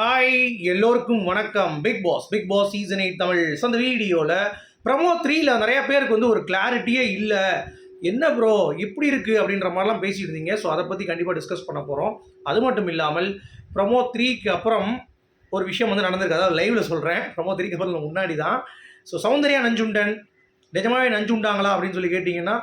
Hi எல்லோருக்கும் வணக்கம். Big Boss Big Boss season eight Tamil. So அந்த வீடியோவில் ப்ரமோ த்ரீல நிறைய பேருக்கு வந்து ஒரு கிளாரிட்டியே இல்லை. என்ன ப்ரோ இப்படி இருக்குது அப்படின்ற மாதிரிலாம் பேசிட்டு இருந்தீங்க. ஸோ அதை பற்றி கண்டிப்பாக டிஸ்கஸ் பண்ண போகிறோம் அது மட்டும் இல்லாமல் ப்ரமோ த்ரீக்கு அப்புறம் ஒரு விஷயம் வந்து நடந்திருக்கு. அதாவது லைவில் சொல்கிறேன் ப்ரமோ த்ரீக்கு அப்புறம் முன்னாடி தான் ஸோ சௌந்தர்யா நஞ்சுண்டன் நிஜமாவே நஞ்சுண்டாங்களா அப்படின்னு சொல்லி கேட்டிங்கன்னா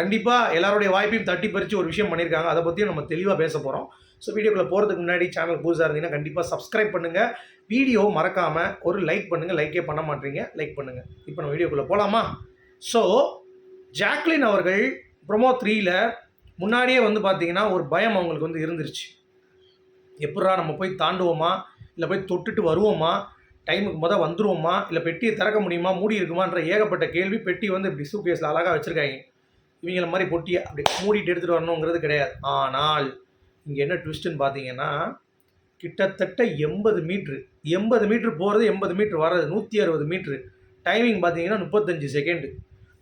கண்டிப்பாக எல்லாருடைய வாய்ப்பையும் தட்டி பறித்து ஒரு விஷயம் பண்ணியிருக்காங்க. அதை பற்றியும் நம்ம தெளிவாக பேச போகிறோம் ஸோ வீடியோக்குள்ளே போகிறதுக்கு முன்னாடி சேனல் புதுசாக இருந்தீங்கன்னா கண்டிப்பாக சப்ஸ்கிரைப் பண்ணுங்கள் வீடியோ மறக்காமல் ஒரு லைக் பண்ணுங்கள் லைக்கே பண்ண மாட்டீங்க. லைக் பண்ணுங்கள் இப்போ நம்ம வீடியோக்குள்ளே போகலாமா ஸோ ஜாக்லின் அவர்கள் ப்ரொமோ த்ரீயில் முன்னாடியே வந்து பார்த்தீங்கன்னா ஒரு பயம் அவங்களுக்கு வந்து இருந்துருச்சு. எப்படா நம்ம போய் தாண்டுவோமா? இல்லை போய் தொட்டுட்டு வருவோமா? டைமுக்கு மொதல் வந்துருவோமா? இல்லை பெட்டியை திறக்க முடியுமா? மூடி இருக்குமான்ற ஏகப்பட்ட கேள்வி பெட்டி வந்து இப்படி சூக்கேஸில் அழகாக வச்சுருக்காங்க. இவங்கள மாதிரி பொட்டியை அப்படி மூடிட்டு எடுத்துகிட்டு வரணுங்கிறது கிடையாது. ஆனால் இங்கே என்ன ட்விஸ்ட்டுன்னு பார்த்தீங்கன்னா கிட்டத்தட்ட எண்பது மீட்ரு எண்பது மீட்ரு போகிறது எண்பது மீட்ரு வர்றது நூற்றி அறுபது மீட்ரு டைமிங் பார்த்தீங்கன்னா முப்பத்தஞ்சு செகண்டு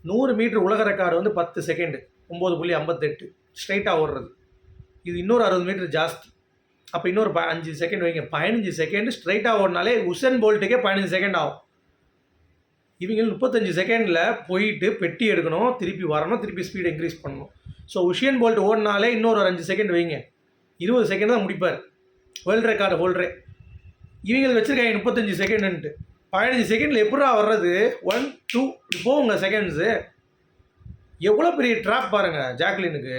நூறு மீட்ரு உலக ரெக்கார்டு வந்து பத்து செகண்டு ஒம்பது புள்ளி ஐம்பத்தெட்டு. ஸ்ட்ரைட்டாக ஓடுறது. இது இன்னொரு அறுபது மீட்ரு ஜாஸ்தி. அப்போ இன்னொரு ப அஞ்சு செகண்ட் வைங்க. பதினஞ்சு செகண்ட் ஸ்ட்ரைட்டாக ஓடினாலே உசன் போல்ட்டுக்கே பதினஞ்சு செகண்ட் ஆகும். இவங்க முப்பத்தஞ்சு செகண்டில் போயிட்டு பெட்டி எடுக்கணும் திருப்பி வரணும் திருப்பி ஸ்பீடு இன்க்ரீஸ் பண்ணணும். ஸோ உஷியன் போல்ட் ஓடினாலே இன்னொரு ஒரு அஞ்சு செகண்ட் வைங்க. இருபது செகண்ட் தான் முடிப்பார். வேர்ல்டு ரெக்கார்டு ஹோல்டரே இவங்க வச்சுருக்காங்க முப்பத்தஞ்சு செகண்டுன்ட்டு பதினஞ்சு செகண்டில் எப்படா வர்றது? ஒன் டூ போகுங்க செகண்ட்ஸு எவ்வளோ பெரிய ட்ராப் பாருங்கள் ஜாக்லினுக்கு.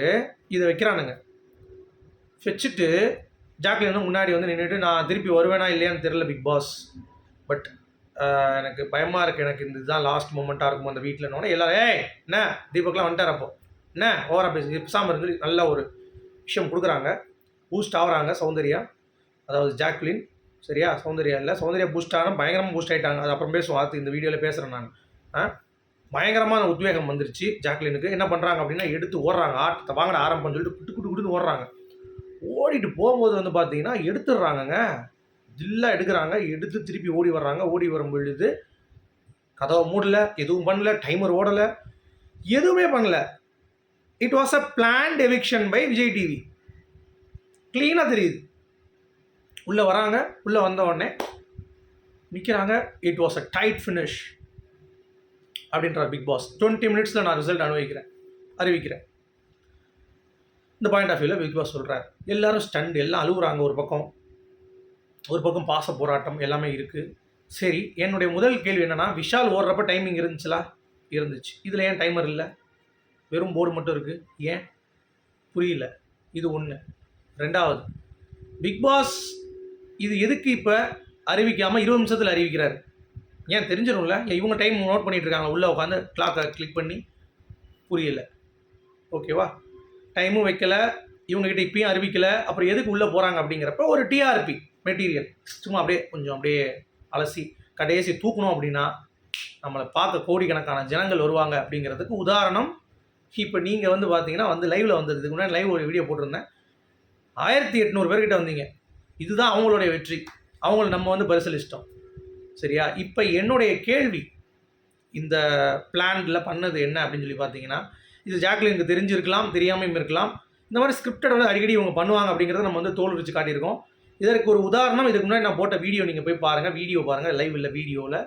இதை வைக்கிறானுங்க. வச்சுட்டு ஜாக்லின் முன்னாடி வந்து நின்றுட்டு நான் திருப்பி வருவேனா இல்லையான்னு தெரில பிக் பாஸ் பட் எனக்கு பயமாக இருக்குது எனக்கு இந்த இதுதான் லாஸ்ட் மூமெண்ட்டாக இருக்கும் அந்த வீட்டில் எல்லாரும் ஏய் என்ன? தீபக்லாம் வந்துட்டார் அப்போ. என்ன? ஓவராக பேசி பேசாமல் இருந்து நல்ல ஒரு விஷயம் கொடுக்குறாங்க. பூஸ்ட் ஆகுறாங்க சௌந்தர்யா. அதாவது ஜாக்லின். சரியா? சௌந்தர்யா இல்லை. சௌந்தர்யா பூஸ்ட் ஆனால் பயங்கரமாக பூஸ்ட் ஆகிட்டாங்க அது அப்புறம் பேசுவோம். அது இந்த வீடியோவில் பேசுகிறேன் நான். ஆ? பயங்கரமான உத்வேகம் வந்துருச்சு ஜாக்லினுக்கு. என்ன பண்ணுறாங்க அப்படின்னா எடுத்து ஓடுறாங்க. ஆட்டத்தை வாங்கின ஆரம்பம் சொல்லிட்டு குட்டு குட்டு குட்டுன்னு ஓடுறாங்க. ஓடிட்டு போகும்போது வந்து பார்த்தீங்கன்னா எடுத்துடுறாங்கங்க. ஜில்லாக எடுக்கிறாங்க. எடுத்து திருப்பி ஓடி வர்றாங்க. ஓடி வரும் பொழுது கதவை மூடல. எதுவும் பண்ணல. டைமர் ஓடலை. எதுவுமே பண்ணல. It was a planned eviction by Vijay TV க்ளீனாக தெரியுது. உள்ளே வராங்க உள்ளே வந்த உடனே நிற்கிறாங்க it was a tight finish அப்படின்றார் பிக் பாஸ் டுவெண்ட்டி மினிட்ஸில் நான் ரிசல்ட் அனுபவிக்கிறேன் அறிவிக்கிறேன். இந்த பாயிண்ட் ஆஃப் வியூவில் பிக் பாஸ் சொல்கிறார் எல்லோரும் ஸ்டண்ட் எல்லாம் அழுகுறாங்க ஒரு பக்கம். ஒரு பக்கம் பாச போராட்டம் எல்லாமே இருக்குது சரி என்னுடைய முதல் கேள்வி என்னென்னா விஷால் ஓடுறப்ப டைமிங் இருந்துச்சுலா? இருந்துச்சு. இதில் ஏன் டைமர் இல்லை? வெறும் போர்டு மட்டும் இருக்குது ஏன்? புரியல. இது ஒன்று ரெண்டாவது. பிக் பாஸ் இது எதுக்கு இப்போ அறிவிக்காமல் இருபது நிமிஷத்தில் அறிவிக்கிறார்? ஏன் தெரிஞ்சிடும்ல? இவங்க டைம் நோட் பண்ணிட்டு இருக்காங்க. உள்ளே உட்காந்து கிளாக்கை கிளிக் பண்ணி புரியல. ஓகேவா டைமும் வைக்கல. இவங்ககிட்ட இப்பயும் அறிவிக்கலை. அப்புறம் எதுக்கு உள்ளே போகிறாங்க அப்படிங்கிறப்ப ஒரு டிஆர்பி மெட்டீரியல் சும்மா அப்படியே கொஞ்சம் அப்படியே அலசி கடைசி தூக்கணும் அப்படின்னா நம்மளை பார்க்க கோடிக்கணக்கான ஜனங்கள் வருவாங்க அப்படிங்கிறதுக்கு உதாரணம். இப்போ நீங்கள் வந்து பார்த்தீங்கன்னா வந்து லைவில் வந்ததுக்கு முன்னாடி லைவ் ஒரு வீடியோ போட்டிருந்தேன். ஆயிரத்தி எட்நூறு பேர்கிட்ட வந்தீங்க. இதுதான் அவங்களுடைய வெற்றி. அவங்கள நம்ம வந்து பரிசலிச்சிட்டோம். சரியா? இப்போ என்னுடைய கேள்வி இந்த பிளான்டில் பண்ணது என்ன அப்படின்னு சொல்லி பார்த்தீங்கன்னா இது ஜாக்லினுக்கு தெரிஞ்சிருக்கலாம் தெரியாமையும் இருக்கலாம். இந்த மாதிரி ஸ்கிரிப்டட் வந்து அடிக்கடி இவங்க பண்ணுவாங்க அப்படிங்கிறத நம்ம வந்து தோல் வச்சு காட்டியிருக்கோம். இதற்கு ஒரு உதாரணம் இதுக்கு முன்னாடி நான் போட்ட வீடியோ நீங்கள் போய் பாருங்கள் வீடியோ பாருங்கள் லைவ் இல்லை வீடியோவில்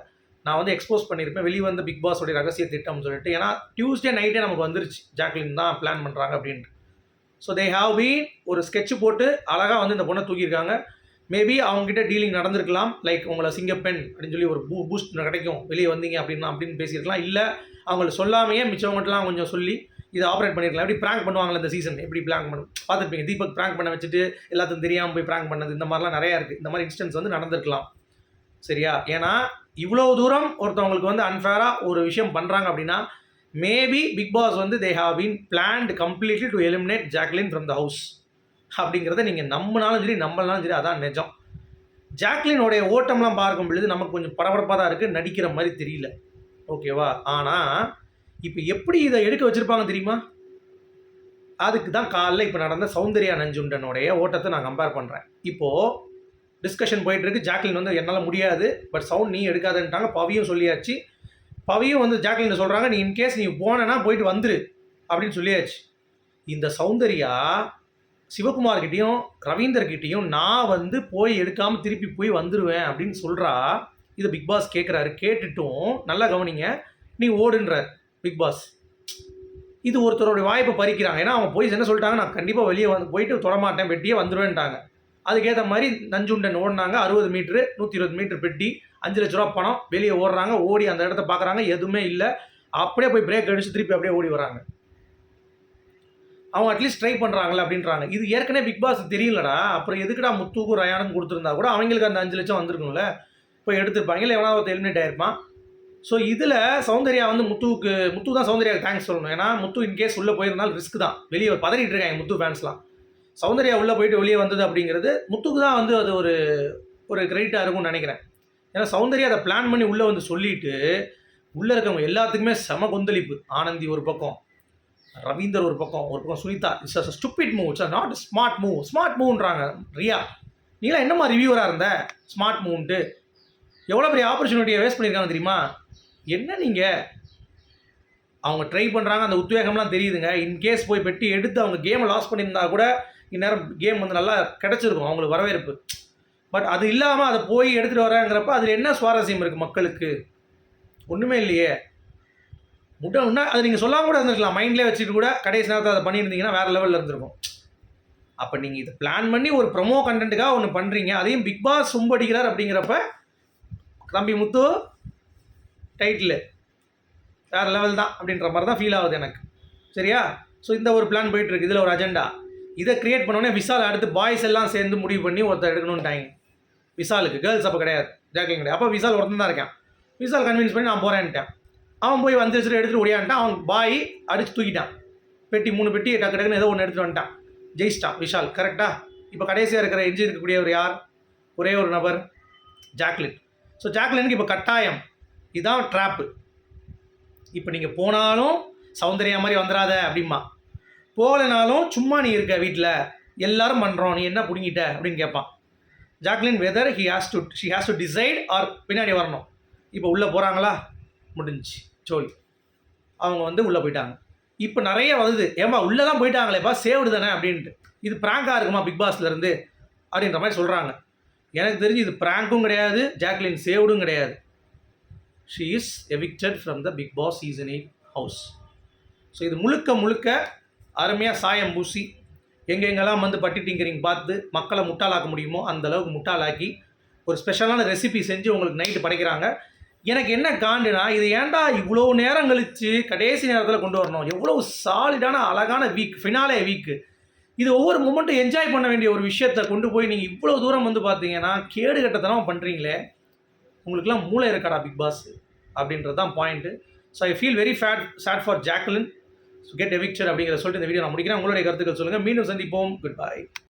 நான் வந்து எக்ஸ்போஸ் பண்ணியிருப்பேன். வெளியே வந்த பிக் பாஸோடைய ரகசிய திட்டம்னு சொல்லிட்டு. ஏன்னா டியூஸ்டே நைட்டே நமக்கு வந்துருச்சு. ஜாக்லின் தான் பிளான் பண்ணுறாங்க அப்படின்ட்டு. ஸோ தே ஹாவ் பீன் ஒரு ஸ்கெட்ச் போட்டு அழகாக வந்து இந்த பொண்ணை தூக்கியிருக்காங்க. மேபி அவங்ககிட்ட டீலிங் நடந்திருக்கலாம். லைக் உங்களை சிங்கப்பெண் அப்படின்னு சொல்லி ஒரு பூ பூஸ்ட் கிடைக்கும். வெளியே வந்தீங்க அப்படின்னா அப்படின்னு பேசியிருக்கலாம். இல்லை அவங்கள சொல்லாமையே மிச்சவங்கட்டெலாம் கொஞ்சம் சொல்லி இதை ஆப்ரேட் பண்ணியிருக்கலாம். எப்படி ப்ராங்க் பண்ணுவாங்களே இந்த சீசன் எப்படி ப்ளாங்க் பண்ணும் பார்த்துருப்பீங்க. தீபக் ப்ராங்க் பண்ண வச்சுட்டு எல்லாத்துக்கும் தெரியாமல் போய் ப்ராங்க் பண்ணது. இந்த மாதிரிலாம் நிறையா இருக்குது இந்த மாதிரி இன்ஸ்டன்ஸ் வந்து நடந்திருக்கலாம். சரியா? ஏன்னா இவ்வளோ தூரம் ஒருத்தவங்களுக்கு வந்து அன்ஃபேராக ஒரு விஷயம் பண்ணுறாங்க அப்படின்னா மேபி பிக் பாஸ் வந்து they have been planned completely to eliminate Jacqueline from the house அப்படிங்கிறத நீங்கள் நம்பினாலும் சரி நம்பலனாலும் சரி அதான் நிஜம். ஜாக்லினுடைய ஓட்டம்லாம் பார்க்கும் பொழுது நமக்கு கொஞ்சம் பரபரப்பாக தான் இருக்குது நடிக்கிற மாதிரி தெரியல. ஓகேவா? ஆனால் இப்போ எப்படி இதை எடுக்க வச்சுருப்பாங்க தெரியுமா? அதுக்கு தான் காலைல இப்போ நடந்த சௌந்தர்யா நஞ்சுண்டனுடைய ஓட்டத்தை நான் கம்பேர் பண்ணுறேன் இப்போது டிஸ்கஷன் போயிட்டுருக்கு ஜாக்லின் வந்து என்னால் முடியாது பட் சவுண்ட் நீ எடுக்காதுன்ட்டாங்க பவியும் சொல்லியாச்சு. பவியும் வந்து ஜாக்லின் சொல்கிறாங்க நீ இன்கேஸ் நீ போனேன்னா போயிட்டு வந்துரு அப்படின்னு சொல்லியாச்சு. இந்த சௌந்தர்யா சிவகுமார்கிட்டையும் ரவீந்தர்கிட்டையும் நான் வந்து போய் எடுக்காமல் திருப்பி போய் வந்துடுவேன் அப்படின்னு சொல்கிறா இதை பிக் பாஸ் கேட்குறாரு கேட்டுட்டும் நல்லா கவனிங்க. நீ ஓடுன்ற பிக் பாஸ். இது ஒருத்தருடைய வாய்ப்பை பறிக்கிறாங்க. ஏன்னா அவங்க போய் என்ன சொல்லிட்டாங்க? நான் கண்டிப்பாக வெளியே வந்து போயிட்டு தொடமாட்டேன் பெட்டியே வந்துடுவேன்ட்டாங்க அதுக்கேற்ற மாதிரி நஞ்சுண்டன் ஓடினாங்க. அறுபது மீட்ரு நூற்றி இருபது மீட்ரு பெட்டி. அஞ்சு லட்ச ரூபா பணம் வெளியே ஓடுறாங்க ஓடி அந்த இடத்த பார்க்குறாங்க எதுவுமே இல்லை. அப்படியே போய் பிரேக் அடிச்சு திருப்பி அப்படியே ஓடி வராங்க அவங்க அட்லீஸ்ட் ட்ரை பண்ணுறாங்களே அப்படின்றாங்க. இது ஏற்கனவே பிக் பாஸ் தெரியலடா. அப்புறம் எதுக்குடா முத்துக்கும் ரயானும் கொடுத்துருந்தா கூட அவங்களுக்கு அந்த அஞ்சு லட்சம் வந்திருக்கும்ல. போய் எடுத்துருப்பாங்க. இல்லை எவனா ஒருத்தர் எலிமினேட் ஆயிருப்பான். ஸோ இதில் சௌந்தர்யா வந்து முத்துவுக்கு முத்து தான் சௌந்தர்யாவுக்கு தேங்க்ஸ் சொல்லணும். ஏன்னா முத்து இன்கேஸ் உள்ளே போயிருந்தாலும் ரிஸ்க் தான். வெளியே பதறிட்டு இருக்காங்க முத்து ஃபேன்ஸ்லாம் சௌந்தர்யா உள்ளே போயிட்டு வெளியே வந்தது அப்படிங்கிறது முத்துக்கு தான் வந்து அது ஒரு ஒரு கிரெடிட்டாக இருக்கும்னு நினைக்கிறேன். ஏன்னா சௌந்தர்யா அதை பிளான் பண்ணி உள்ளே வந்து சொல்லிட்டு உள்ளே இருக்கவங்க எல்லாத்துக்குமே செம கொந்தளிப்பு. ஆனந்தி ஒரு பக்கம் ரவீந்தர் ஒரு பக்கம் ஒரு பக்கம் Sunitha. It's a stupid move it's not smart move smart மூவ்ன்றாங்க Riya. நீலாம் என்னம்மா ரிவ்யூவராக இருந்த? ஸ்மார்ட் மூவ்ன்ட்டு எவ்வளோ பெரிய ஆப்பர்ச்சுனிட்டியை வேஸ்ட் பண்ணியிருக்காங்க தெரியுமா? என்ன நீங்கள் அவங்க ட்ரை பண்ணுறாங்க அந்த உத்வேகம்லாம் தெரியுதுங்க. இன்கேஸ் போய் பெட்டி எடுத்து அவங்க கேமை லாஸ் பண்ணியிருந்தா கூட இந்நேரம் கேம் வந்து நல்லா கிடச்சிருக்கும். அவங்களுக்கு வரவேற்பு. பட் அது இல்லாமல் அதை போய் எடுத்துகிட்டு வராங்கிறப்ப அதில் என்ன சுவாரஸ்யம் இருக்குது மக்களுக்கு? ஒன்றுமே இல்லையே. முட்டை அதை நீங்கள் சொல்லாமல் கூட இருந்திருக்கலாம். மைண்ட்லேயே வச்சுட்டு கூட கடைசி நேரத்தில் அதை பண்ணியிருந்தீங்கன்னா வேறு லெவலில் இருந்திருக்கும். அப்போ நீங்கள் இதை பிளான் பண்ணி ஒரு ப்ரொமோ கண்டென்ட்டுக்காக ஒன்று பண்ணுறீங்க அதையும் பிக் பாஸ் சும்படிக்கிறார் அப்படிங்கிறப்ப தம்பி முத்து டைட்டில் வேறு லெவல் தான் அப்படின்ற மாதிரி தான் ஃபீல் ஆகுது எனக்கு. சரியா? ஸோ இந்த ஒரு பிளான் போயிட்டுருக்கு இதில் ஒரு அஜெண்டா இதை கிரியேட் பண்ணோடனே விசால் அடுத்து பாய்ஸ் எல்லாம் சேர்ந்து முடிவு பண்ணி ஒருத்தர் எடுக்கணும்ட்டாங்க. விசாலுக்கு. கேர்ள்ஸ் அப்போ கிடையாது. ஜாக்லின் கிடையாது. அப்போ விசால் ஒருத்தன் தான் இருக்கேன். விசால் கன்வின்ஸ் பண்ணி நான் போகிறேன்ட்டேன் அவன் போய் வந்து வச்சுட்டு எடுத்துகிட்டு ஓடியான்ட்டான். அவன் பாய் அடித்து தூக்கிட்டான். பெட்டி மூணு பெட்டி டக்கு டக்குன்னு ஏதோ ஒன்று எடுத்துகிட்டு வந்துட்டான். ஜெயிச்சிட்டான் விஷால் கரெக்டாக இப்போ கடைசியாக இருக்கிற எஞ்சி இருக்கக்கூடியவர் யார்? ஒரே ஒரு நபர் ஜாக்லின் ஸோ ஜாக்லினுக்கு இப்போ கட்டாயம். இதுதான் ட்ராப்பு இப்போ நீங்கள் போனாலும் சௌந்தர்யா மாதிரி வந்துடாத அப்படிமா போகலைனாலும் சும்மா நீ இருக்க வீட்டில் எல்லாரும் பண்ணுறோம் நீ என்ன பிடுங்கிட்ட அப்படின்னு கேட்பான். Jacqueline whether he has to she has to decide or பின்னாடி வரணும். இப்போ உள்ளே போகிறாங்களா முடிஞ்சு சோழி. அவங்க வந்து உள்ளே போயிட்டாங்க. இப்போ நிறைய வருது. ஏமா உள்ளே தான் போயிட்டாங்களேப்பா சேவ்டு தானே அப்படின்ட்டு. இது ப்ராங்காக இருக்குமா பிக் பாஸ்லேருந்து அப்படின்ற மாதிரி சொல்கிறாங்க எனக்கு தெரிஞ்சு இது ப்ராங்க்கும் கிடையாது ஜாக்லின் சேவ்டும் கிடையாது. She is evicted from the Big Boss season eight house so இது முழுக்க முழுக்க அருமையாக சாயம் பூசி எங்கெங்கெல்லாம் வந்து பட்டி டிங்கரிங் பார்த்து மக்களை முட்டாளாக்க முடியுமோ அந்த அளவுக்கு முட்டாளாக்கி ஒரு ஸ்பெஷலான ரெசிபி செஞ்சு உங்களுக்கு நைட்டு படைக்கிறாங்க. எனக்கு என்ன காண்டுனா இது ஏன்டா இவ்வளோ நேரம் கழித்து கடைசி நேரத்தில் கொண்டு வரணும்? எவ்வளோ சாலிடான அழகான வீக் ஃபினாலே வீக்கு இது ஒவ்வொரு மூமெண்ட்டும் என்ஜாய் பண்ண வேண்டிய ஒரு விஷயத்தை கொண்டு போய் நீங்கள் இவ்வளோ தூரம் வந்து பார்த்தீங்கன்னா கேடு கட்டத்தனம் பண்ணுறீங்களே உங்களுக்குலாம் மூளை இருக்காடா பிக் பாஸ் அப்படின்றது தான் point so I feel very fad sad for Jacqueline get eviction அப்படிங்கிற சொல்லிட்டு இந்த வீடியோ நான் முடிக்கிறேன். உங்களுடைய கருத்துக்கள் சொல்லுங்கள் மீண்டும் சந்திப்போம். குட் பாய்